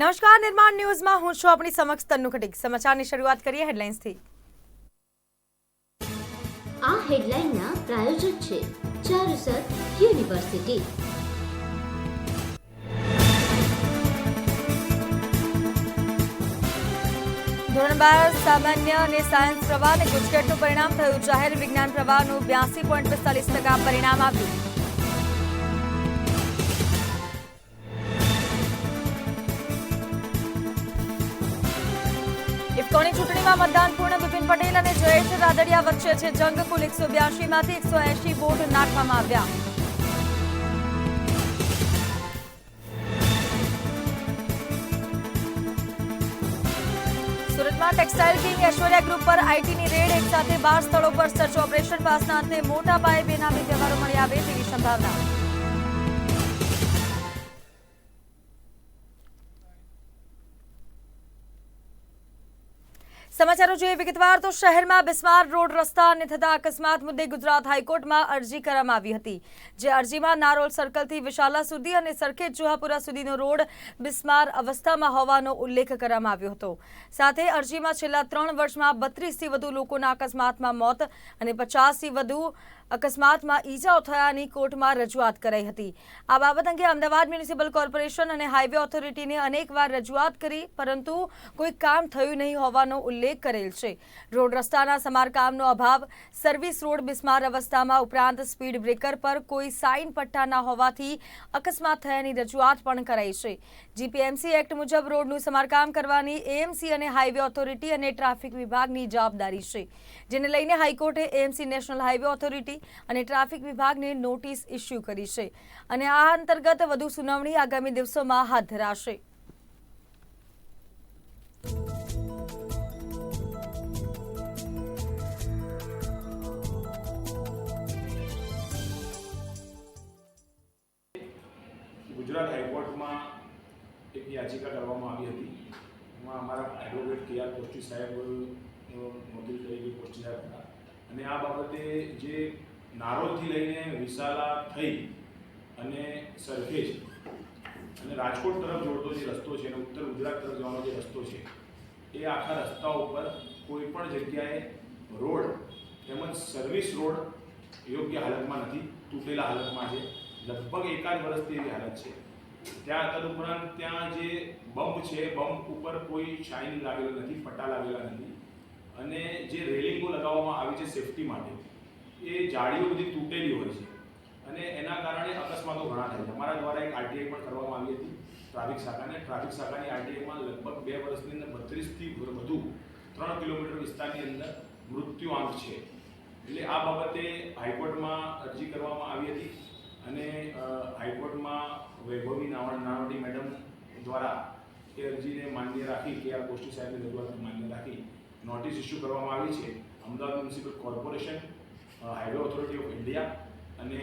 નમસ્કાર નિર્માણ ન્યૂઝમાં હું છું આપણી સમક્ષ તન્નુ ખટીક. સમાચારની શરૂઆત કરીએ હેડલાઇન્સથી. આ હેડલાઇનના પ્રાયોજક છે ચારુસર યુનિવર્સિટી. ધોરણ બાર સામાન્ય અને સાયન્સ પ્રવાહ અને ગુજકેટનું પરિણામ થયું. જાહેર વિજ્ઞાન પ્રવાહનું બ્યાસી પોઈન્ટ પિસ્તાલીસ ટકા પરિણામ આવ્યું. ઇફકોની ચૂંટણીમાં મતદાન પૂર્ણ બિપિન પટેલ અને જયેશ રાદડિયા વચ્ચે છે જંગ. કુલ એકસો બ્યાસીમાંથી એકસો એસી વોટ નાખવામાં આવ્યા. સુરતમાં ટેક્સટાઇલ કિંગ ઐશ્વર્યા ગ્રુપ પર આઈટીની રેડ એક સાથે બાર સ્થળો પર સર્ચ ઓપરેશન. પાસના અંતે મોટા પાયે બેનામી વ્યવહારો મળી આવે તેવી સંભાવના. સમાચારો જોઈએ વિગતવાર. તો શહેરમાં બિસ્માર રોડ રસ્તા અને થતા અકસ્માત મુદ્દે ગુજરાત હાઈકોર્ટમાં અરજી કરવામાં આવી હતી, જે અરજીમાં નારોલ સર્કલથી વિશાલા સુધી અને સરખેજ જુહાપુરા સુધીનો રોડ બિસ્માર અવસ્થામાં હોવાનો ઉલ્લેખ કરવામાં આવ્યો હતો. સાથે અરજીમાં છેલ્લા ત્રણ વર્ષમાં બત્રીસથી વધુ લોકોના અકસ્માતમાં મોત અને પચાસથી વધુ અકસ્માતમાં ઈજાઓ થયાની કોર્ટમાં રજૂઆત કરાઈ હતી. આ બાબત અંગે અમદાવાદ મ્યુનિસિપલ કોર્પોરેશન અને હાઈવે ઓથોરિટીને અનેકવાર રજૂઆત કરી, પરંતુ કોઈ કામ થયું નહીં હોવાનો ઉલ્લેખ કરેલ છે. રોડ રસ્તાના સમારકામનો અભાવ, સર્વિસ રોડ બિસ્માર અવસ્થામાં ઉપરાંત સ્પીડ બ્રેકર પર કોઈ સાઇન પટ્ટા ના હોવાથી અકસ્માત થયાની રજૂઆત પણ કરાઈ છે. જીપીએમસી એક્ટ મુજબ રોડનું સમારકામ કરવાની એએમસી અને હાઈવે ઓથોરિટી અને ટ્રાફિક વિભાગની જવાબદારી છે. જેને લઈને હાઈકોર્ટે એએમસી નેશનલ હાઈવે ઓથોરિટી અને ટ્રાફિક વિભાગને નોટિસ ઇસ્યુ કરી છે. અને આ અંતર્ગત વધુ સુનાવણી આગામી દિવસોમાં હાથ ધરાશે. ગુજરાત હાઈકોર્ટમાં એક યાચિકા કરવામાં આવી હતી. એમાં અમારા એડવોકેટ કે આર કોસ્ટી સાહેબ વકીલ તરીકે કોસ્ટી સાહેબ હતા. અને આ બાબતે જે નારોલથી લઈને વિશાલા થઈ અને સરખેજ અને રાજકોટ તરફ જોડતો જે રસ્તો છે અને ઉત્તર ગુજરાત તરફ જવાનો જે રસ્તો છે, એ આખા રસ્તા ઉપર કોઈ પણ જગ્યાએ રોડ તેમજ સર્વિસ રોડ યોગ્ય હાલતમાં નથી, તૂટેલા હાલતમાં છે. લગભગ એકાદ વર્ષથી એવી હાલત છે. ત્યાં તદુપરાંત ત્યાં જે બમ્પ છે, બમ્પ ઉપર કોઈ શાઇન લાગેલો નથી ફટા લાગેલા નથી અને જે રેલિંગો લગાવવામાં આવી છે સેફટી માટે એ જાળીઓ બધી તૂટેલી હોય છે. અને એના કારણે અકસ્માતો ઘણા થાય છે. અમારા દ્વારા એક આરટીઆઈ પણ કરવામાં આવી હતી, ટ્રાફિક શાખાને. ટ્રાફિક શાખાની આરટીઆઈમાં લગભગ બે વર્ષની અંદર બત્રીસથી વધુ, ત્રણ કિલોમીટર વિસ્તારની અંદર મૃત્યુઆંક છે. એટલે આ બાબતે હાઈકોર્ટમાં અરજી કરવામાં આવી હતી અને હાઈકોર્ટમાં વૈભવી નાવડી મેડમ દ્વારા એ અરજીને માન્ય રાખી, કે આ ગોષ્ઠી સાહેબની રજૂઆતને માન્ય રાખી, નોટિસ ઇસ્યુ કરવામાં આવી છે. Ahmedabad municipal corporation highway authority of India અને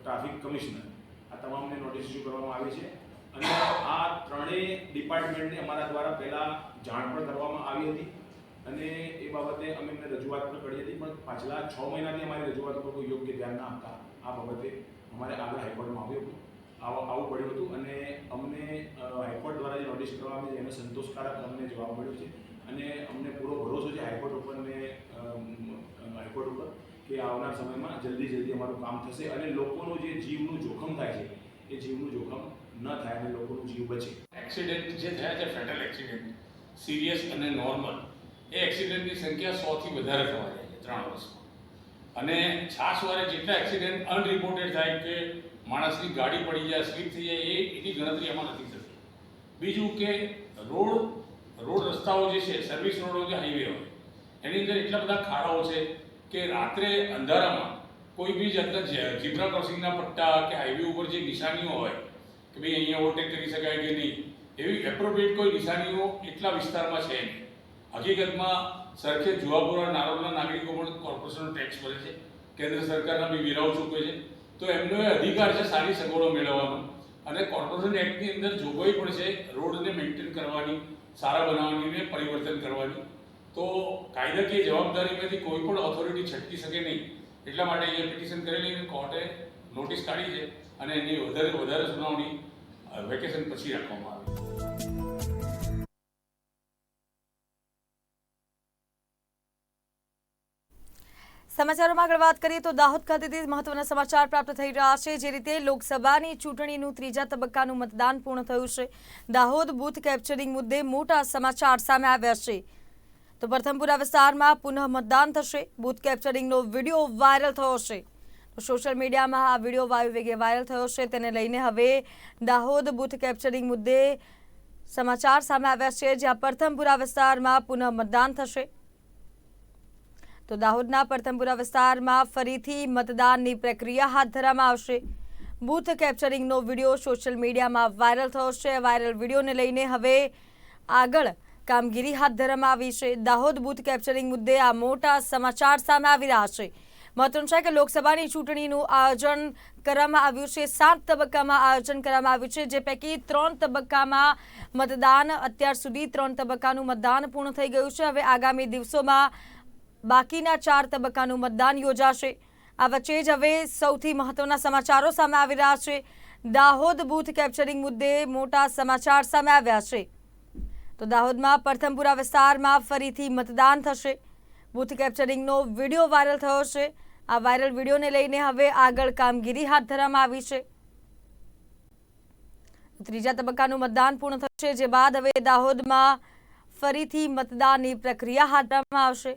ટ્રાફિક કમિશનર આ તમામને નોટિસ ઇસ્યુ કરવામાં આવી છે. અને આ ત્રણેય ડિપાર્ટમેન્ટને અમારા દ્વારા પહેલાં જાણ પણ કરવામાં આવી હતી. અને એ બાબતે અમે એમને રજૂઆત પણ કરી હતી, પણ પાછલા છ મહિનાથી અમારી રજૂઆત પર કોઈ યોગ્ય ધ્યાન ના આપતા. આ બાબતે અમારે આગળ હાઈકોર્ટમાં આવ્યું હતું. આવું આવું પડ્યું હતું અને અમને હાઈકોર્ટ દ્વારા જે નોટિસ કરવામાં આવી છે, એનો સંતોષકારક અમને જવાબ મળ્યો છે. અને અમને પૂરો ભરોસો છે હાઈકોર્ટ ઉપર ને અમ, હાઈકોર્ટ ઉપર કે આવનાર સમયમાં જલ્દી જલ્દી અમારું કામ થશે અને લોકોનું જે જીવનું જોખમ થાય છે, એ જીવનું જોખમ ન થાય અને લોકોનું જીવ બચે. એક્સિડન્ટ જે થયા છે ફેટલ એક્સિડન્ટ સિરિયસ અને નોર્મલ એ એક્સિડન્ટની સંખ્યા સોથી વધારે થવા જાય છે, ત્રણ વર્ષમાં. અને છાસવારે જેટલા એક્સિડન્ટ અનરિપોર્ટેડ થાય કે માણસની ગાડી પડી જાય સ્લીપ થઈ જાય, એ એની ગણતરી એમાં નથી થતી. બીજું કે રોડ રોડ રસ્તાઓ જે છે સર્વિસ રોડો કે હાઈવે હોય, એની અંદર એટલા બધા ખાડાઓ છે કે રાત્રે અંધારામાં કોઈ બી જાતના ઝીબ્રા ક્રોસિંગના પટ્ટા કે હાઈવે ઉપર જે નિશાનીઓ હોય, કે ભાઈ અહીંયા ઓવરટેક કરી શકાય કે નહીં, એવી એપ્રોપ્રિએટ કોઈ નિશાનીઓ એટલા વિસ્તારમાં છે નહીં. હકીકતમાં સરખે જુવાપુરા નારોલના નાગરિકો પણ કોર્પોરેશનનો ટેક્સ ભરે છે, કેન્દ્ર સરકારના બી વેરાઓ ચૂકવે છે. તો એમનો એ અધિકાર છે સારી સગવડો મેળવવાનો. અને કોર્પોરેશન એક્ટની અંદર જોગવાઈ પણ છે, રોડને મેન્ટેન કરવાની, સારા બનાવવાની ને પરિવર્તન કરવાની. તો કાયદાકીય જવાબદારીમાંથી કોઈ પણ ઓથોરિટી છટકી શકે નહીં. એટલા માટે અહીંયા પિટિશન કરેલી કોર્ટે નોટિસ કાઢી છે અને એની વધારે વધારે સુનાવણી વેકેશન પછી રાખવામાં આવી. સમાચારોમાં આગળ વાત કરીએ તો દાહોદ ખાતેથી મહત્વના સમાચાર પ્રાપ્ત થઈ રહ્યા છે. જે રીતે લોકસભાની ચૂંટણીનું ત્રીજા તબક્કાનું મતદાન પૂર્ણ થયું છે. દાહોદ બૂથ કેપ્ચરિંગ મુદ્દે મોટા સમાચાર સામે આવ્યા છે. તો પ્રથમપુરા વિસ્તારમાં પુનઃ મતદાન થશે. બૂથ કેપ્ચરિંગનો વીડિયો વાયરલ થયો છે. સોશિયલ મીડિયામાં આ વીડિયો વાયુ વેગે વાયરલ થયો છે. તેને લઈને હવે દાહોદ બૂથ કેપ્ચરિંગ મુદ્દે સમાચાર સામે આવ્યા છે, જ્યાં પ્રથમપુરા વિસ્તારમાં પુનઃ મતદાન થશે. તો દાહોદના પ્રથમપુરા વિસ્તારમાં ફરીથી મતદાનની પ્રક્રિયા હાથ ધરવામાં આવશે. બૂથ કેપ્ચરિંગનો વીડિયો સોશિયલ મીડિયામાં વાયરલ થયો છે. વાયરલ વિડીયોને લઈને હવે આગળ કામગીરી હાથ ધરવામાં આવી છે. દાહોદ બૂથ કેપ્ચરિંગ મુદ્દે આ મોટા સમાચાર સામે આવી રહ્યા છે. મહત્વનું છે કે લોકસભાની ચૂંટણીનું આયોજન કરવામાં આવ્યું છે. સાત તબક્કામાં આયોજન કરવામાં આવ્યું છે, જે પૈકી ત્રણ તબક્કામાં મતદાન. અત્યાર સુધી ત્રણ તબક્કાનું મતદાન પૂર્ણ થઈ ગયું છે. હવે આગામી દિવસોમાં બાકીના ચાર તબક્કાનું મતદાન યોજાશે. આ વચ્ચે જ હવે સૌથી મહત્વના સમાચારો સામે આવી રહ્યા છે. દાહોદ બૂથ કેપ્ચરિંગ મુદ્દે મોટા સમાચાર સામે આવ્યા છે. તો દાહોદમાં પ્રથમપુરા વિસ્તારમાં ફરીથી મતદાન થશે. બૂથ કેપ્ચરિંગનો વીડિયો વાયરલ થયો છે. આ વાયરલ વિડીયોને લઈને હવે આગળ કામગીરી હાથ ધરવામાં આવી છે. ત્રીજા તબક્કાનું મતદાન પૂર્ણ થશે, જે બાદ હવે દાહોદમાં ફરીથી મતદાનની પ્રક્રિયા હાથ ધરવામાં આવશે.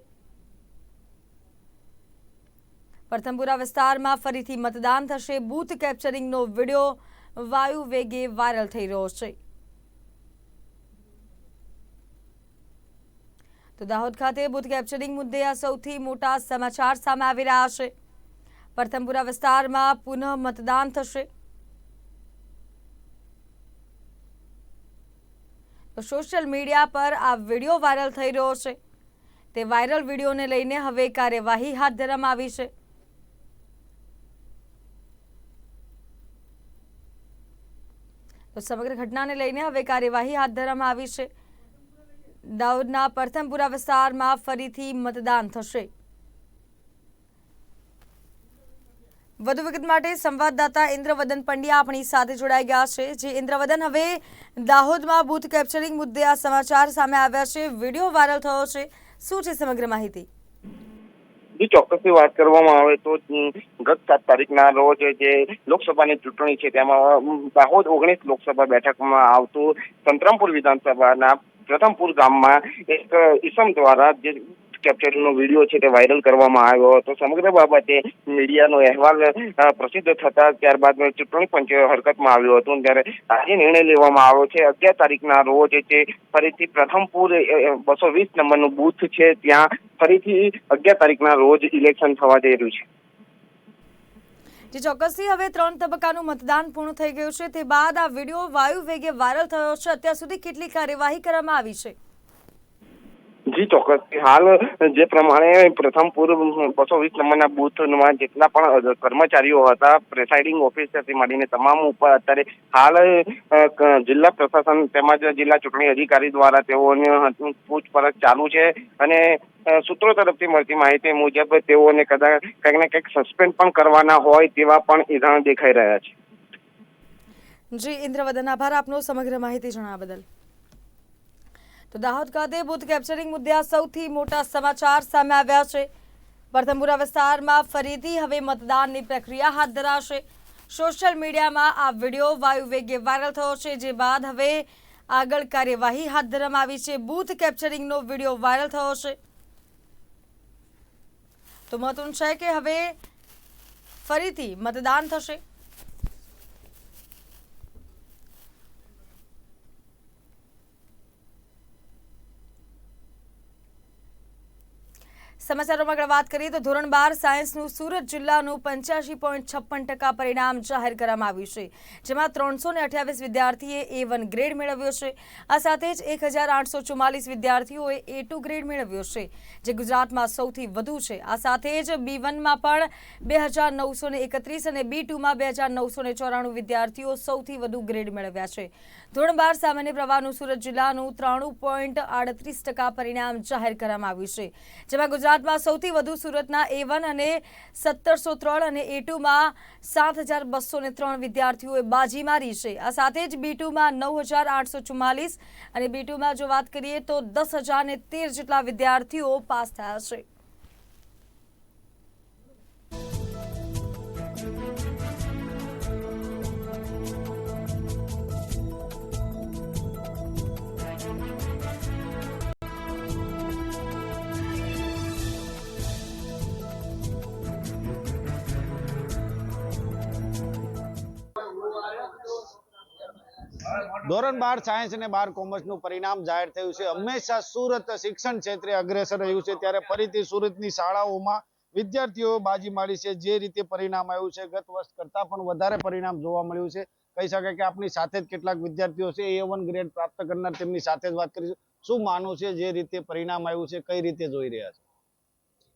પ્રથમપુરા વિસ્તારમાં ફરીથી મતદાન થશે. બૂથ કેપ્ચરિંગનો વીડિયો વાયુ વેગે વાયરલ થઈ રહ્યો છે. તો દાહોદ ખાતે બુથ કેપ્ચરિંગ મુદ્દે આ સૌથી મોટા સમાચાર સામે આવી રહ્યા છે. પ્રથમપુરા વિસ્તારમાં પુનઃ મતદાન થશે. તો સોશિયલ મીડિયા પર આ વીડિયો વાયરલ થઈ રહ્યો છે. તે વાયરલ વિડીયોને લઈને હવે કાર્યવાહી હાથ ધરવામાં આવી છે. તો સમગ્ર ઘટનાને લઈને હવે કાર્યવાહી હાથ ધરવામાં આવી છે. દાઉદના પ્રથમપુરા વિસ્તારમાં ફરીથી મતદાન થશે. વધુ વિગત માટે સંવાદદાતા ઇન્દ્રવદન પંડ્યા આપણી સાથે જોડાઈ ગયા છે. જે ઇન્દ્રવદન, હવે દાહોદમાં બૂથ કેપ્ચરિંગ મુદ્દે આ સમાચાર સામે આવ્યા છે. વીડિયો વાયરલ થયો છે. શું છે સમગ્ર માહિતી? જો ચોક્કસથી વાત કરવામાં આવે તો ગત સાત તારીખના રોજ જે લોકસભાની ચૂંટણી છે, તેમાં દાહોદ ઓગણીસ લોકસભા બેઠકમાં આવતું સંતરામપુર વિધાનસભાના પ્રથમપુર ગામમાં એક ઈસમ દ્વારા જે કેપ્ચરનો વીડિયો છે તે વાયરલ કરવામાં આવ્યો હતો. સમગ્ર બાબતે મીડિયાનો અહેવાલ પ્રસિદ્ધ થતા ત્યારબાદ ચૂંટણી પંચ હરકતમાં આવ્યો હતો ત્યારે આજે નિર્ણય લેવામાં આવ્યો છે. અગિયાર તારીખના રોજ તે ફરીથી પ્રથમપુર બસો વીસ નંબરનું બૂથ છે, ત્યાં ફરીથી અગિયાર તારીખના રોજ ઇલેક્શન થવા જઈ રહ્યું છે. જે ચોક્કસથી હવે ત્રણ તબક્કાનું મતદાન પૂર્ણ થઈ ગયું છે. તે બાદ આ વીડિયો વાયુ વેગે વાયરલ થયો છે. અત્યાર સુધી કેટલી કાર્યવાહી કરવામાં આવી છે? જી ચોક્કસ હાલ, જે પ્રમાણે પ્રથમપુર બસો વીસ નંબરના બુથમાં જેટલા પણ કર્મચારીઓ હતા, પ્રેસાઇડિંગ ઓફિસરથી માંડીને તમામ ઉપર અત્યારે હાલ જિલ્લા પ્રશાસન તેમજ જિલ્લા ચૂંટણી અધિકારી દ્વારા તેઓને પૂછપરછ ચાલુ છે અને સૂત્રો તરફથી મળતી માહિતી મુજબ તેઓને કદાચ કંઈક ને કંઈક સસ્પેન્ડ પણ કરવાના હોય તેવા પણ ઇંધણ દેખાઈ રહ્યા છે. જી, ઇન્દ્રવદન, આભાર આપનો સમગ્ર માહિતી જણાવવા બદલ. તો દાહોદ ખાતે બૂથ કેપ્ચરિંગ મુદ્દે સૌથી મોટા સમાચાર સામે આવ્યા છે. પ્રથમપુરા વિસ્તારમાં ફરીથી હવે મતદાનની પ્રક્રિયા હાથ ધરાશે. સોશિયલ મીડિયામાં આ વીડિયો વાયુવેગે વાયરલ થયો છે, જે બાદ હવે આગળ કાર્યવાહી હાથ ધરવામાં આવી છે. બૂથ કેપ્ચરિંગનો વીડિયો વાયરલ થયો છે. તો મહત્વનું છે કે હવે ફરીથી મતદાન થશે. સમાચારોમાં આગળ વાત કરીએ તો ધોરણ બાર સાયન્સનું સુરત જિલ્લાનું પંચ્યાસી પોઈન્ટ છપ્પન ટકા પરિણામ જાહેર કરવામાં આવ્યું છે, જેમાં ત્રણસો ને અઠ્યાવીસ વિદ્યાર્થીએ એ વન ગ્રેડ મેળવ્યો છે. આ સાથે જ એક હજાર આઠસો ચુમ્માલીસ વિદ્યાર્થીઓએ એ ટુ ગ્રેડ મેળવ્યો છે, જે ગુજરાતમાં સૌથી વધુ છે. આ સાથે જ બી વનમાં પણ બે હજાર નવસો એકત્રીસ અને બી ટુમાં બે હજાર નવસો ને ચોરાણું વિદ્યાર્થીઓ સૌથી વધુ ગ્રેડ મેળવ્યા છે. ધોરણ બાર સામાન્ય પ્રવાહનું સુરત જિલ્લાનું ત્રાણું પોઈન્ટ આડત્રીસ ટકા પરિણામ જાહેર કરવામાં આવ્યું છે, જેમાં ગુજરાતમાં સૌથી વધુ સુરતના એ અને સત્તરસો ત્રણ અને એ ટુમાં સાત હજાર બસો ને ત્રણ વિદ્યાર્થીઓએ બાજી મારી છે. આ સાથે જ બી ટુમાં નવ હજાર આઠસો ચુમ્માલીસ અને બી ટુમાં જો વાત કરીએ તો દસ હજાર તેર જેટલા વિદ્યાર્થીઓ પાસ થયા છે. ધોરણ બાર સાયન્સ અને બાર કોમર્સનું પરિણામ જાહેર થયું છે. હંમેશા સુરત શિક્ષણ ક્ષેત્રે અગ્રેસર રહ્યું છે. ત્યારે ફરીથી સુરતની શાળાઓમાં વિદ્યાર્થીઓ બાજી મારી છે. જે રીતે પરિણામ આવ્યું છે, ગત વર્ષ કરતાં પણ વધારે પરિણામ જોવા મળ્યું છે. કહી શકાય કે આપણી સાથે જ કેટલાક વિદ્યાર્થીઓ છે. એ વન ગ્રેડ પ્રાપ્ત કરનાર તેમની સાથે જ વાત કરીશું. શું માનવું છે જે રીતે પરિણામ આવ્યું છે? કઈ રીતે જોઈ રહ્યા છે?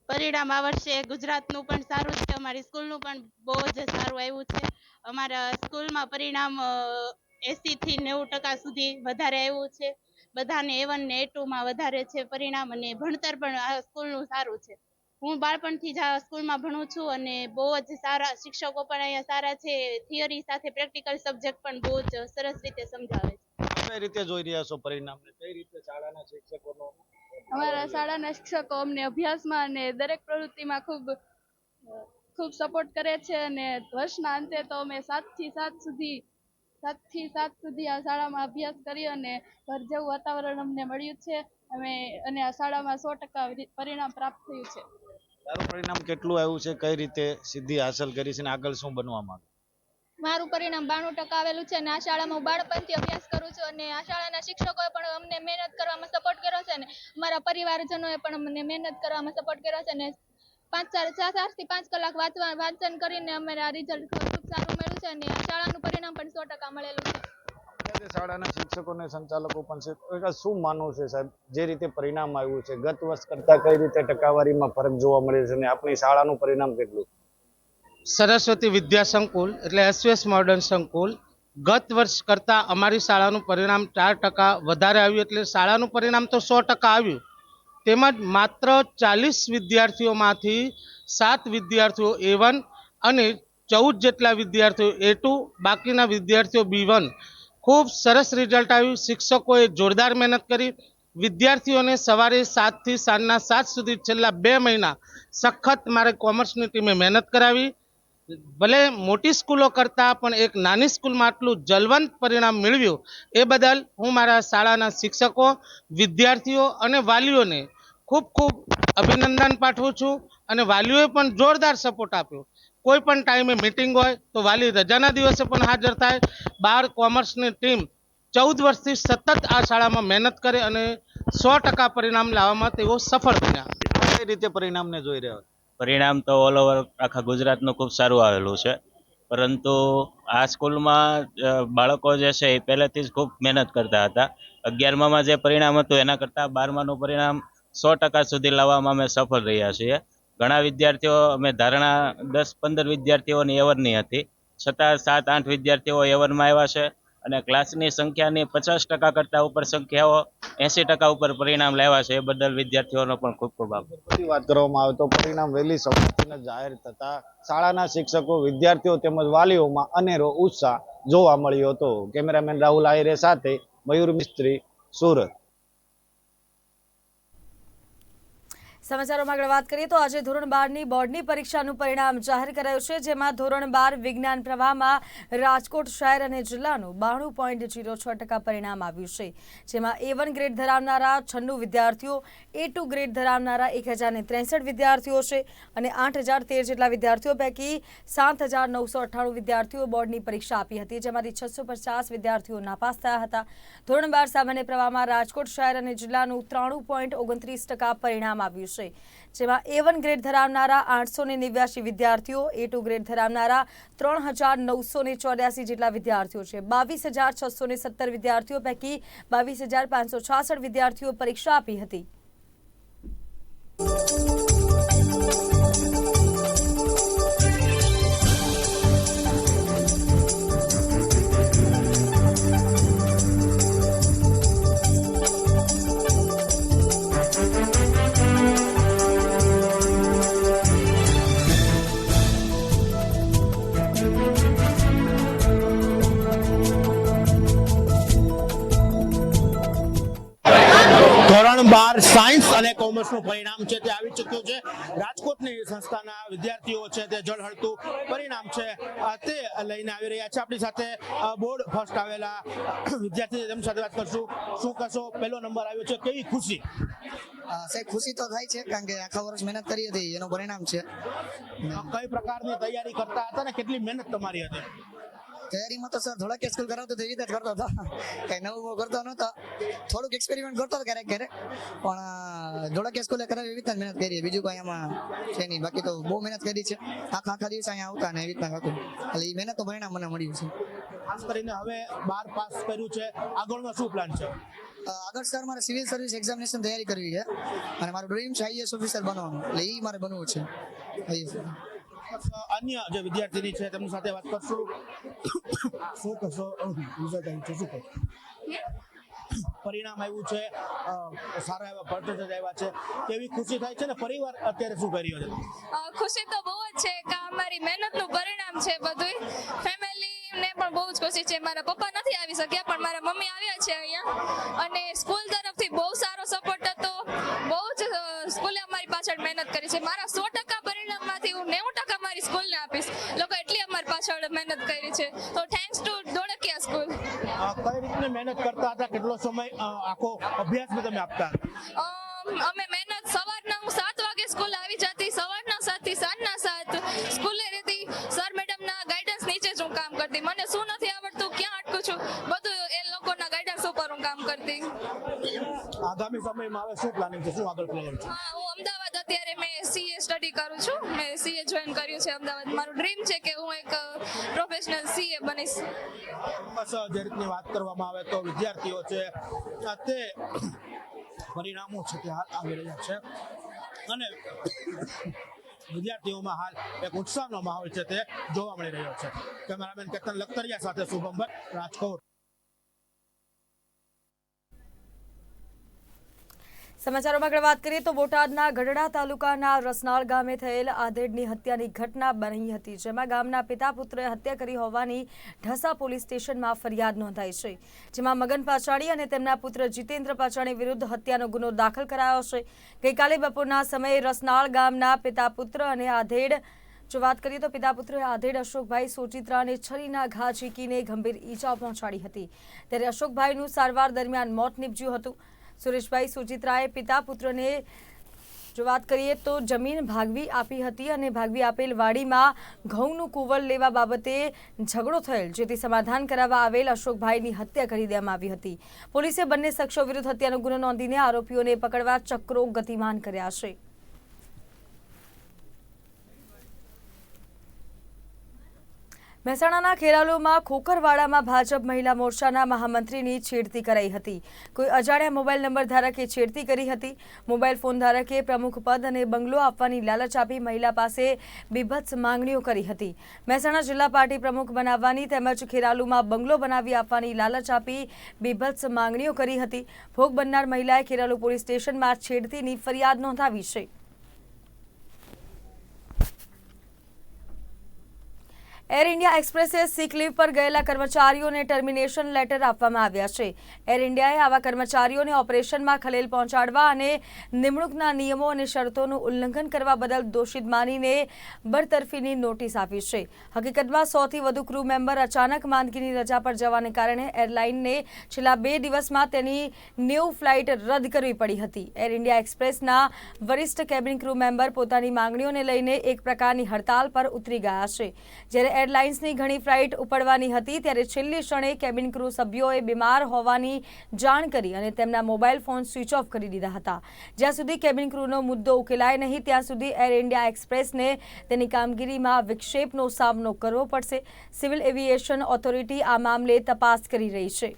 પરિણામ આ વર્ષે ગુજરાતનું પણ સારું છે. અમારી સ્કૂલનું પણ બહુ જ સારું આવ્યું છે. અમારા સ્કૂલમાં પરિણામ એસી થી નેવું ટકા સુધી વધારે આવ્યું છે. બધાને એ વન ને એ ટુમાં વધારે છે. પરિણામ અને ભણતર પણ આ સ્કૂલનું સારું છે. હું બાળપણથી જ આ સ્કૂલમાં ભણું છું અને બહુ જ સારા શિક્ષકો પણ અહીંયા સારા છે. થિયરી સાથે પ્રેક્ટિકલ સબ્જેક્ટ પણ બહુ જ સરસ રીતે સમજાવે છે. કઈ રીતે જોઈ રહ્યા છો પરિણામને? કઈ રીતે શાળાના શિક્ષકોનો? અમારા શાળાના શિક્ષકો અમને અભ્યાસમાં અને દરેક પ્રવૃત્તિમાં ખૂબ ખૂબ સપોર્ટ કરે છે અને વર્ષના અંતે તો અમે સાતથી સાત સુધી સાતથી સાત સુધી આ શાળામાં અભ્યાસ કરી અને ઘર જેવું વાતાવરણ અમને મળ્યું છે. અમે અને આ શાળામાં સો ટકા પરિણામ પ્રાપ્ત થયું છે. તારું પરિણામ કેટલું આવ્યું છે? કઈ રીતે સિદ્ધિ હાંસલ કરી છે અને આગળ શું બનવા માંગે? મારું પરિણામ બાણું ટકા આવેલું છે અને આ શાળામાં હું બાળપણથી અભ્યાસ કરું છું અને આ શાળાના શિક્ષકોએ પણ અમને મહેનત કરવામાં સપોર્ટ કર્યો છે અને મારા પરિવારજનોએ પણ અમને મહેનત કરવામાં સપોર્ટ કર્યો છે અને પાંચ ચાર ચારથી પાંચ કલાક વાંચવા વાંચન કરીને અમારે આ રિઝલ્ટ ખૂબ સારું મળ્યું છે અને આ શાળાનું પરિણામ પણ સો ટકા મળેલું છે. શાળાના શિક્ષકો અને સંચાલકો પણ છે. શું માનવું છે સાહેબ? જે રીતે પરિણામ આવ્યું છે ગત વર્ષ કરતા કઈ રીતે ટકાવારીમાં ફરક જોવા મળે છે અને આપણી શાળાનું પરિણામ કેટલું? સરસ્વતી વિદ્યા સંકુલ એટલે એસવીએસ મોડર્ન સંકુલ. ગત વર્ષ કરતાં અમારી શાળાનું પરિણામ ચાર ટકા વધારે આવ્યું એટલે શાળાનું પરિણામ તો સો ટકા આવ્યું. તેમજ માત્ર ચાલીસ વિદ્યાર્થીઓમાંથી સાત વિદ્યાર્થીઓ એ વન અને ચૌદ જેટલા વિદ્યાર્થીઓ એ ટુ બાકીના વિદ્યાર્થીઓ બી વન ખૂબ સરસ રિઝલ્ટ આવ્યું. શિક્ષકોએ જોરદાર મહેનત કરી. વિદ્યાર્થીઓને સવારે સાતથી સાંજના સાત સુધી છેલ્લા બે મહિના સખત મારે કોમર્સની ટીમે મહેનત કરાવી. ભલે મોટી સ્કૂલો કરતાં, પણ એક નાની સ્કૂલમાં આટલું જલવંત પરિણામ મેળવ્યું, એ બદલ હું મારા શાળાના શિક્ષકો, વિદ્યાર્થીઓ અને વાલીઓને ખૂબ ખૂબ અભિનંદન પાઠવું છું અને વાલીઓએ પણ જોરદાર સપોર્ટ આપ્યો. કોઈ પણ ટાઈમે મિટિંગ હોય તો વાલી રજાના દિવસે પણ હાજર થાય. બાર કોમર્સની ટીમ ચૌદ વર્ષથી સતત આ શાળામાં મહેનત કરે અને સો ટકા પરિણામ લાવવામાં તેઓ સફળ બન્યા કઈ રીતે પરિણામને જોઈ રહ્યા પરિણામ તો ઓલ ઓવર આખા ગુજરાતનું ખૂબ સારું આવેલું છે. પરંતુ આ સ્કૂલમાં બાળકો જે છે એ પહેલેથી જ ખૂબ મહેનત કરતા હતા. અગિયારમામાં જે પરિણામ હતું એના કરતાં બારમાનું પરિણામ સો ટકા સુધી લાવવામાં અમે સફળ રહ્યા છીએ. ઘણા વિદ્યાર્થીઓ, અમે ધારણા દસ પંદર વિદ્યાર્થીઓની એવરની હતી. છતાં સાત આઠ વિદ્યાર્થીઓ એવરમાં આવ્યા છે અને ક્લાસની સંખ્યાની પચાસ ટકા કરતાં ઉપર સંખ્યાઓ એંસી ટકા ઉપર પરિણામ લાવ્યા છે. એ બદલ વિદ્યાર્થીઓનો પણ ખૂબ ખૂબ આભાર. વાત કરવામાં આવે તો પરિણામ વહેલી સવારથી જાહેર થતા શાળાના શિક્ષકો, વિદ્યાર્થીઓ તેમજ વાલીઓમાં અનેરો ઉત્સાહ જોવા મળ્યો હતો. કેમેરામેન રાહુલ આયરે સાથે મયુર મિસ્ત્રી, સુરત. સમાચારોમાં આગળ વાત કરીએ તો આજે ધોરણ બારની બોર્ડની પરીક્ષાનું પરિણામ જાહેર કરાયું છે, જેમાં ધોરણ બાર વિજ્ઞાન પ્રવાહમાં રાજકોટ શહેર અને જિલ્લાનું બાણું પોઈન્ટ જીરો છ ટકા પરિણામ આવ્યું છે, જેમાં એ વન ગ્રેડ ધરાવનારા છન્નું વિદ્યાર્થીઓ, એ ટુ ગ્રેડ ધરાવનારા એક હજારને ત્રેસઠ વિદ્યાર્થીઓ છે અને આઠ હજાર તેર જેટલા વિદ્યાર્થીઓ પૈકી સાત હજાર નવસો અઠ્ઠાણું વિદ્યાર્થીઓ બોર્ડની પરીક્ષા આપી હતી, જેમાંથી છસો પચાસ વિદ્યાર્થીઓ નાપાસ થયા હતા. ધોરણ બાર સામાન્ય પ્રવાહમાં રાજકોટ શહેર અને જિલ્લાનું ત્રાણું પોઈન્ટ ઓગણત્રીસ ટકા પરિણામ આવ્યું છે. જેમાં એ વન ગ્રેડ ધરાવનારા આઠસો ને નેવ્યાસી વિદ્યાર્થીઓ એ ટુ ગ્રેડ ધરાવનારા ત્રણ હજાર નવસો ને ચોર્યાસી જેટલા વિદ્યાર્થીઓ છે. બાવીસ હજાર છસો ને સત્તર વિદ્યાર્થીઓ પૈકી બાવીસ હજાર પાંચસો છાસઠ વિદ્યાર્થીઓ પરીક્ષા આપી હતી. કોમર્સનું પરિણામ છે તે આવી ચૂક્યું છે. રાજકોટની સંસ્થાના વિદ્યાર્થીઓ છે તે જળહળતું પરિણામ છે. તે લઈને આવી રહ્યા છે. આપણી સાથે બોર્ડ ફર્સ્ટ આવેલા વિદ્યાર્થી તેમની સાથે વાત કરશું. શું કહેશો? પહેલો નંબર આવ્યો છે. કેવી ખુશી? સાહેબ ખુશી તો થાય છે કારણ કે આખા વર્ષ મહેનત કરી હતી એનું પરિણામ છે. કઈ પ્રકારની તૈયારી કરતા હતા ને કેટલી મહેનત તમારી હતી? તૈયારીમાં તો સર થોડાક સ્કૂલ કરાવતો તો રીતે જ કરતો હતો. કઈ નવું કરતો નહોતો. થોડુંક એક્સપેરિમેન્ટ કરતો હતો ક્યારેક ક્યારેક. પણ ધોળક સ્કૂલે કરાવી એવી રીતના મહેનત કરી. બીજું કઈ આમાં છે નહીં. બાકી તો બહુ મહેનત કરી છે. આખા આખા દિવસ અહીંયા આવતા ને એવી રીતના હતું. એટલે એ મહેનત તો પરિણામ મને મળ્યું છે. ખાસ કરીને હવે બાર પાસ કર્યું છે. આગળનો શું પ્લાન છે? આગળ સર મારે સિવિલ સર્વિસ એક્ઝામિનેશન તૈયારી કરવી છે. અને મારું ડ્રીમ છે આઈએસ ઓફિસર બનવાનું. એટલે એ મારે બનવું છે. આઈએસ અન્ય જે વિદ્યાર્થીની છે, તેમની સાથે વાત કરશું. શું કહેશો? રિઝલ્ટ આવ્યું છે, શું કહેશો? પરિણામ આવ્યું છે. સારા એવા પર્સન્ટેજ આવ્યા છે. કેવી ખુશી થાય છે ને પરિવાર અત્યારે શું કરી રહ્યો છે? ખુશી તો બહુ જ છે, કે અમારી મહેનતનું પરિણામ છે બધું ફેમિલીને પણ બહુ જ ખુશી છે. મારા પપ્પા નથી આવી શક્યા પણ મારા મમ્મી આવ્યા છે અહીંયા. અને સ્કૂલ તરફથી બહુ સારો સપોર્ટ હતો. બહુ જ સ્કૂલે અમારી પાછળ મહેનત કરી છે. મારા સો ટકા પરિણામમાંથી હું નેવું ટકા મારી સ્કૂલને આપીશ. લોકો એટલી અમારી પાછળ મહેનત કરી છે. તો થેન્ક્સ ટુ ધોળકિયા સ્કૂલ. કઈ રીતની મહેનત કરતા હતા? કેટલો સમય આખો અભ્યાસ તમે આપતા અમ, મહેનત સવારના આગામી સમયમાં હવે શું પ્લાનિંગ છે શું આગળ પ્લાન છે? હું અમદાવાદ અત્યારે મેં સીએ સ્ટડી કરું છું. મેં સીએ જોઈન કર્યું છે અમદાવાદ. મારું ડ્રીમ છે કે હું એક પ્રોફેશનલ સીએ બનીશ. બસ જે રીતની વાત કરવામાં આવે તો વિદ્યાર્થીઓ છે તે પરિણામો છે તે હાલ આવી રહ્યા છે. અને વિદ્યાર્થીઓમાં હાલ એક ઉત્સાહનો માહોલ છે તે જોવા મળી રહ્યો છે. કેમેરામેન કેતન લખતરિયા સાથે શુભમ ભટ્ટ રાજકોટ. સમાચારોમાં આગળ વાત કરીએ તો બોટાદના ગઢડા તાલુકાના રસનાળ ગામે થયેલ આધેડની હત્યાની ઘટના બની હતી, જેમાં ગામના પિતા પુત્રએ હત્યા કરી હોવાની ઢસા પોલીસ સ્ટેશનમાં ફરિયાદ નોંધાઈ છે, જેમાં મગન પાચાણી અને તેમના પુત્ર જીતેન્દ્ર પાચાણી વિરુદ્ધ હત્યાનો ગુનો દાખલ કરાયો છે. ગઈકાલે બપોરના સમયે રસનાળ ગામના પિતા પુત્ર અને આધેડ, જો વાત કરીએ તો પિતા પુત્રે આધેડ અશોકભાઈ સોચિત્રાને છરીના ઘા ઝીકીને ગંભીર ઈજા પહોંચાડી હતી. ત્યારે અશોકભાઈનું સારવાર દરમિયાન મોત નીપજ્યું હતું. સુરેશભાઈ સુચિત્રાએ પિતા પુત્રને જો વાત કરીએ તો જમીન ભાગવી આપી હતી અને ભાગવી આપેલ વાડીમાં ઘઉંનું કુંવળ લેવા બાબતે ઝઘડો થયેલ, જેથી સમાધાન કરાવવા આવેલ અશોકભાઈની હત્યા કરી દેવામાં આવી હતી. પોલીસે બંને શખ્સો વિરુદ્ધ હત્યાનો ગુનો નોંધીને આરોપીઓને પકડવા ચક્રો ગતિમાન કર્યા છે. મહેસાણાના ખેરાલુમાં ખોખરવાડામાં ભાજપ મહિલા મોરચાના મહામંત્રીની છેડતી કરાઈ હતી. કોઈ અજાણ્યા મોબાઈલ નંબર ધારકે છેડતી કરી હતી. મોબાઈલ ફોન ધારકે પ્રમુખ પદ અને બંગલો આપવાની લાલચ આપી મહિલા પાસે બીભત્સ માંગણીઓ કરી હતી. મહેસાણા જિલ્લા પાર્ટી પ્રમુખ બનાવવાની તેમજ ખેરાલુમાં બંગલો બનાવી આપવાની લાલચ આપી બીભત્સ માંગણીઓ કરી હતી. ભોગ બનનાર મહિલાએ ખેરાલુ પોલીસ સ્ટેશનમાં છેડતીની ફરિયાદ નોંધાવી છે. એર ઇન્ડિયા એક્સપ્રેસે સિક લીવ પર ગયેલા કર્મચારીઓને ટર્મિનેશન લેટર આપવામાં આવ્યા છે. એર ઇન્ડિયાએ આવા કર્મચારીઓને ઓપરેશનમાં ખલેલ પહોંચાડવા અને નિમણૂકના નિયમો અને શરતોનું ઉલ્લંઘન કરવા બદલ દોષિત માનીને બરતરફીની નોટિસ આપી છે. હકીકતમાં સૌથી વધુ ક્રૂ મેમ્બર અચાનક માંદગીની રજા પર જવાને કારણે એરલાઇનને છેલ્લા બે દિવસમાં તેની નેવું ફ્લાઇટ રદ કરવી પડી હતી. એર ઇન્ડિયા એક્સપ્રેસના વરિષ્ઠ કેબિન ક્રૂ મેમ્બર પોતાની માંગણીઓને લઈને એક પ્રકારની હડતાલ પર ઉતરી ગયા છે. જ્યારે એરલાઇન્સની ઘણી ફ્લાઇટ ઉપડવાની હતી, ત્યારે છેલ્લી ક્ષણે કેબિન ક્રૂ સભ્યોએ બીમાર હોવાની જાણ કરી અને તેમના મોબાઈલ ફોન સ્વિચ ઓફ કરી દીધા હતા. જ્યાં સુધી કેબિન ક્રૂનો મુદ્દો ઉકેલાય નહીં, ત્યાં સુધી એર ઇન્ડિયા એક્સપ્રેસને તેની કામગીરીમાં વિક્ષેપનો સામનો કરવો પડશે. સિવિલ એવિએશન ઓથોરિટી આ મામલે તપાસ કરી રહી છે.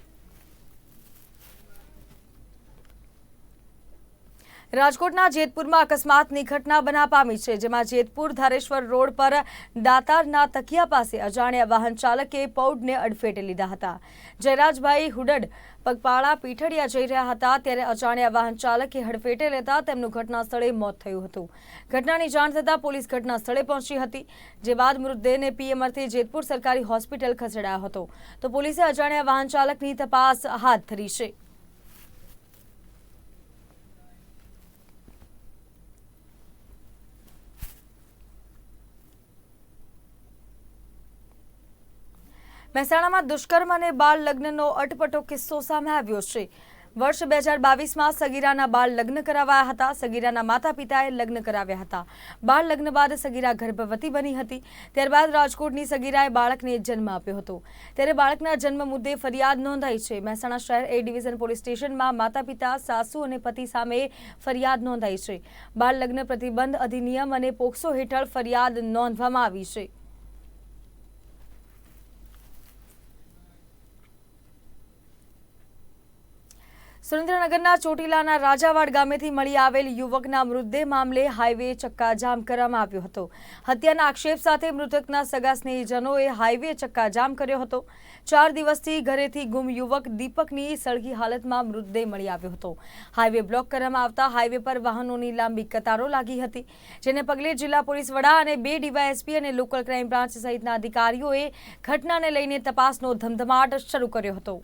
રાજકોટના જેતપુરમાં અકસ્માતની ઘટના બના પામી છે, જેમાં જેતપુર ધારેશ્વર રોડ પર દાતારના તકિયા પાસે અજાણ્યા વાહન ચાલકે પૌડને અડફેટે લીધા હતા. જયરાજભાઈ હુડડ પગપાળા પીઠડિયા જઈ રહ્યા હતા, ત્યારે અજાણ્યા વાહન ચાલકે હડફેટે લેતા તેમનું ઘટના સ્થળે મોત થયું હતું. ઘટનાની જાણ થતાં પોલીસ ઘટના સ્થળે પહોંચી હતી, જે બાદ મૃતદેહને પીએમ જેતપુર સરકારી હોસ્પિટલ ખસેડાયો હતો. તો પોલીસે અજાણ્યા વાહન ચાલકની તપાસ હાથ ધરી છે. મહેસાણામાં દુષ્કર્મ અને બાળ લગ્નનો અટપટો કિસ્સો સામે આવ્યો છે. વર્ષ બે હજાર બાવીસમાં સગીરાના બાળ લગ્ન કરાવાયા હતા. સગીરાના માતા પિતાએ લગ્ન કરાવ્યા હતા. બાળ લગ્ન બાદ સગીરા ગર્ભવતી બની હતી. ત્યારબાદ રાજકોટની સગીરાએ બાળકને જન્મ આપ્યો હતો. ત્યારે બાળકના જન્મ મુદ્દે ફરિયાદ નોંધાઈ છે. મહેસાણા શહેર એ ડિવિઝન પોલીસ સ્ટેશનમાં માતા પિતા સાસુ અને પતિ સામે ફરિયાદ નોંધાઈ છે. બાળ લગ્ન પ્રતિબંધ અધિનિયમ અને પોક્સો હેઠળ ફરિયાદ નોંધવામાં આવી છે. સુરેન્દ્રનગરના ચોટીલાના રાજાવાડ ગામેથી મળી આવેલ યુવકના મૃતદેહ મામલે હાઈવે ચક્કાજામ કરવામાં આવ્યો હતો. હત્યાના આક્ષેપ સાથે મૃતકના સગા સ્નેહીજનોએ હાઈવે ચક્કાજામ કર્યો હતો. ચાર દિવસથી ઘરેથી ગુમ યુવક દીપકની સળગી હાલતમાં મૃતદેહ મળી આવ્યો હતો. હાઈવે બ્લોક કરવામાં આવતા હાઈવે પર વાહનોની લાંબી કતારો લાગી હતી, જેને પગલે જિલ્લા પોલીસ વડા અને બે ડીવાયએસપી અને લોકલ ક્રાઇમ બ્રાન્ચ સહિતના અધિકારીઓએ ઘટનાને લઈને તપાસનો ધમધમાટ શરૂ કર્યો હતો.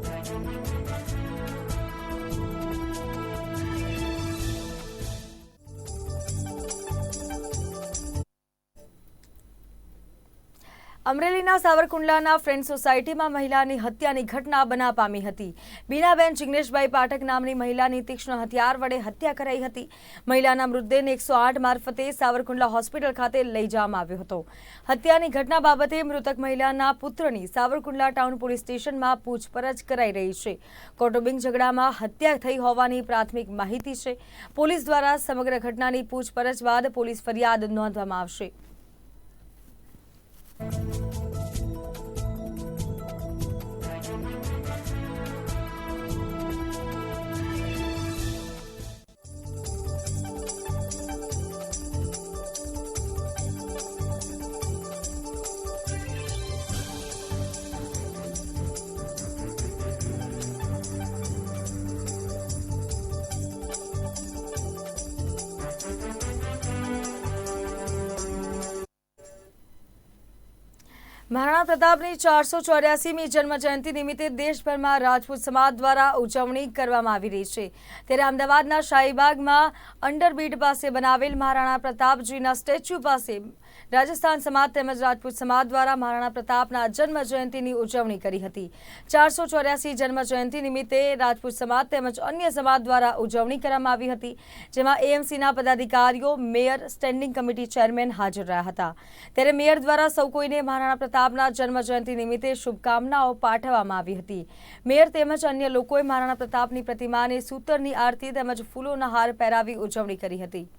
અમરેલીના સાવરકુંડલાના ફ્રેન્ડ સોસાયટીમાં મહિલાની હત્યાની ઘટના બના પામી હતી. બીનાબેન જિગ્નેશભાઈ પાઠક નામની મહિલાની તીક્ષ્ણ હથિયાર વડે હત્યા કરાઈ હતી. મહિલાના મૃતદેહને એકસો આઠ મારફતે સાવરકુંડલા હોસ્પિટલ ખાતે લઈ જવામાં આવ્યો હતો. હત્યાની ઘટના બાબતે મૃતક મહિલાના પુત્રની સાવરકુંડલા ટાઉન પોલીસ સ્ટેશનમાં પૂછપરછ કરાઈ રહી છે. કૌટુંબિક ઝઘડામાં હત્યા થઈ હોવાની પ્રાથમિક માહિતી છે. પોલીસ દ્વારા સમગ્ર ઘટનાની પૂછપરછ બાદ પોલીસ ફરિયાદ નોંધવામાં આવશે. Thank you. મહારાણા પ્રતાપની ચારસો ચોર્યાસીમી જન્મજયંતિ નિમિત્તે દેશભરમાં રાજપૂત સમાજ દ્વારા ઉજવણી કરવામાં આવી રહી છે. ત્યારે અમદાવાદના શાહીબાગમાં અંડરબીડ પાસે બનાવેલ મહારાણા પ્રતાપજીના સ્ટેચ્યુ પાસે રાજસ્થાન સમાજ તેમજ રાજપૂત સમાજ દ્વારા મહારાણા પ્રતાપના જન્મ જયંતિની ઉજવણી કરી હતી. ચારસો ચોર્યાસી જન્મ જયંતિ નિમિત્તે રાજપૂત સમાજ તેમજ અન્ય સમાજ દ્વારા ઉજવણી કરવામાં આવી હતી, જેમાં એએમસીના પદાધિકારીઓ, મેયર, સ્ટેન્ડિંગ કમિટી ચેરમેન હાજર રહ્યા હતા. ત્યારે મેયર દ્વારા સૌ કોઈને મહારાણા પ્રતાપના જન્મ જયંતિ નિમિત્તે શુભકામનાઓ પાઠવવામાં આવી હતી. મેયર તેમજ અન્ય લોકોએ મહારાણા પ્રતાપની પ્રતિમાને સૂતરની આરતી તેમજ ફૂલોના હાર પહેરાવી ઉજવણી કરી હતી.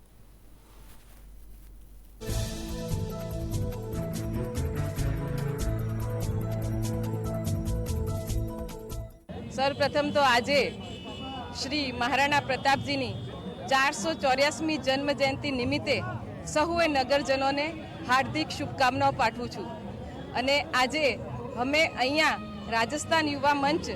સૌપ્રથમ તો આજે શ્રી મહારાણા પ્રતાપજીની ચારસો ચોર્યાસમી જન્મ જયંતિ નિમિત્તે સહુએ નગરજનોને હાર્દિક શુભકામનાઓ પાઠવું છું. અને આજે અમે અહીંયા રાજસ્થાન યુવા મંચ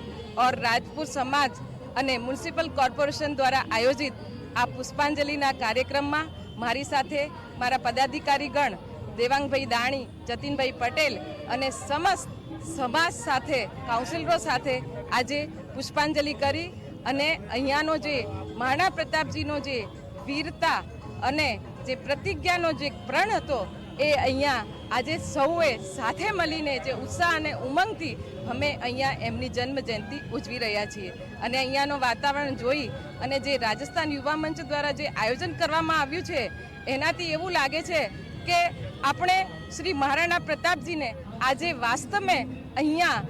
ઓર રાજપૂત સમાજ અને મ્યુનિસિપલ કોર્પોરેશન દ્વારા આયોજિત આ પુષ્પાંજલિના કાર્યક્રમમાં મારી સાથે મારા પદાધિકારીગણ દેવાંગભાઈ દાણી, જતીનભાઈ પટેલ અને સમસ્ત સમાજ સાથે કાઉન્સિલરો સાથે આજે પુષ્પાંજલિ કરી અને અહીંયાનો જે મહારાણા પ્રતાપજીનો જે વીરતા અને જે પ્રતિજ્ઞાનો જે પ્રણ હતો એ અહીંયા આજે સૌએ સાથે મળીને જે ઉત્સાહ અને ઉમંગથી અમે અહીંયા એમની જન્મ જયંતિ ઉજવી રહ્યા છીએ. અને અહીંયાનો વાતાવરણ જોઈ અને જે રાજસ્થાન યુવા મંચ દ્વારા જે આયોજન કરવામાં આવ્યું છે, એનાથી એવું લાગે છે કે આપણે શ્રી મહારાણા પ્રતાપજીને આજે વાસ્તવમાં અહીંયા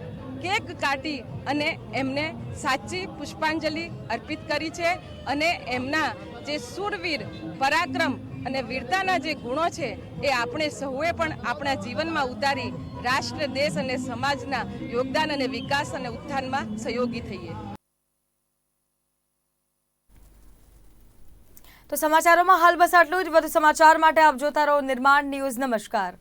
કેક કાઢી અને એમને સાચી પુષ્પાંજલિ અર્પિત કરી છે અને એમના જે સુરવીર, પરાક્રમ અને વીરતાના જે ગુણો છે એ આપણે સૌએ પણ આપણા જીવનમાં ઉતારી રાષ્ટ્ર, દેશ અને સમાજના યોગદાન અને વિકાસ અને ઉત્થાનમાં સહયોગી થઈએ. તો સમાચારોમાં હાલ બસ આટલું જ. વધુ સમાચાર માટે આપ જોતા રહો નિર્માણ ન્યૂઝ. નમસ્કાર.